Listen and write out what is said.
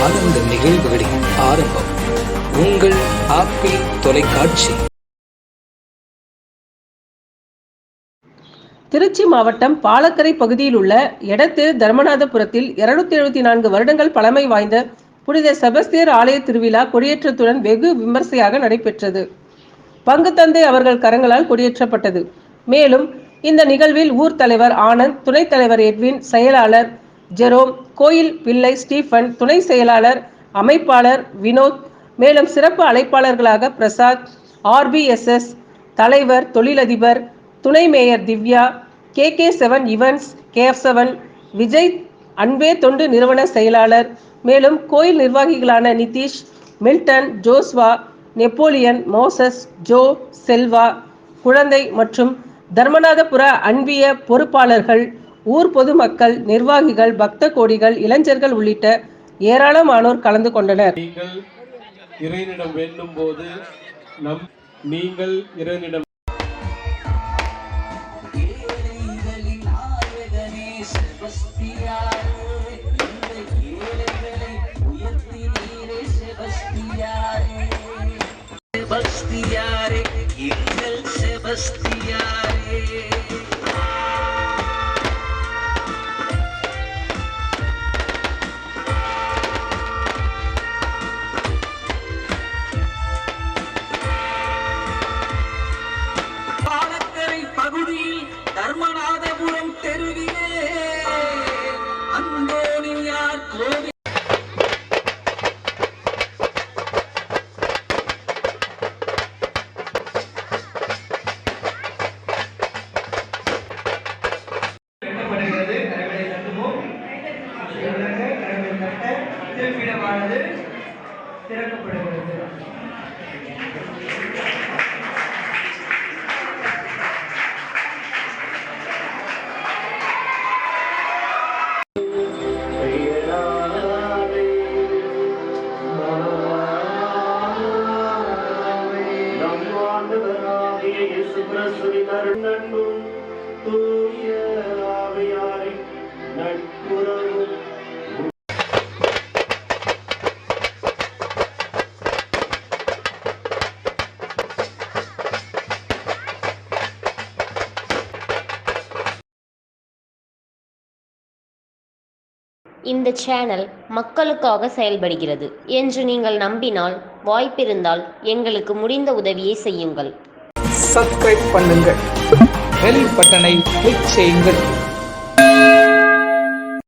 ஆனந்த நிகழ்வுகளின் ஆரம்பம். உங்கள் ஆப்பிள் தொலைக்காட்சி. திருச்சி மாவட்டம் பாலக்கரை பகுதியில் உள்ள எடத்து தர்மநாதபுரத்தில் இருநூத்தி எழுபத்தி நான்கு வருடங்கள் பழமை வாய்ந்த புனித செபஸ்தியர் ஆலய திருவிழா கொடியேற்றத்துடன் வெகு விமர்சையாக நடைபெற்றது. பங்கு தந்தை அவர்கள் கரங்களால் கொடியேற்றப்பட்டது. மேலும் இந்த நிகழ்வில் ஊர் தலைவர் ஆனந்த் துணைத் தலைவர் எட்வின் செயலாளர் ஜெரோம் கோயில் பிள்ளை ஸ்டீஃபன் துணை செயலாளர் அமைப்பாளர் வினோத் மேலும் சிறப்பு அழைப்பாளர்களாக பிரசாத் ஆர்பிஎஸ்எஸ் தலைவர் தொழிலதிபர் துணை mayor Divya K K seven events K F seven Vijay அன்பே தொண்டு நிறுவன செயலாளர் மேலும் கோயில் நிர்வாகிகளான Nitish Milton Joshua Napoleon Moses Jo Selva குழந்தை மற்றும் தர்மநாதபுர அன்பிய பொறுப்பாளர்கள் ஊர் பொதுமக்கள் நிர்வாகிகள் பக்த கோடிகள் இளைஞர்கள் உள்ளிட்ட ஏராளமானோர் கலந்து கொண்டனர். நீங்கள் இறைவனிடம் வேண்டும் போது நம் நீங்கள் இறைவனிடம் எங்கள் செபஸ்தியாரே. தெருவிலே அந்தோனியார் கோவில் கரங்களை தட்டுவோம் தூய கரங்களை நட்புறவும் இந்த சேனல் மக்களுக்காக செயல்படுகிறது என்று நீங்கள் நம்பினால் வாய்ப்பிருந்தால் எங்களுக்கு முடிந்த உதவியை செய்யுங்கள். சப்ஸ்கிரைப் பண்ணுங்கள் பெல் பட்டனை கிளிக் செய்யுங்கள்.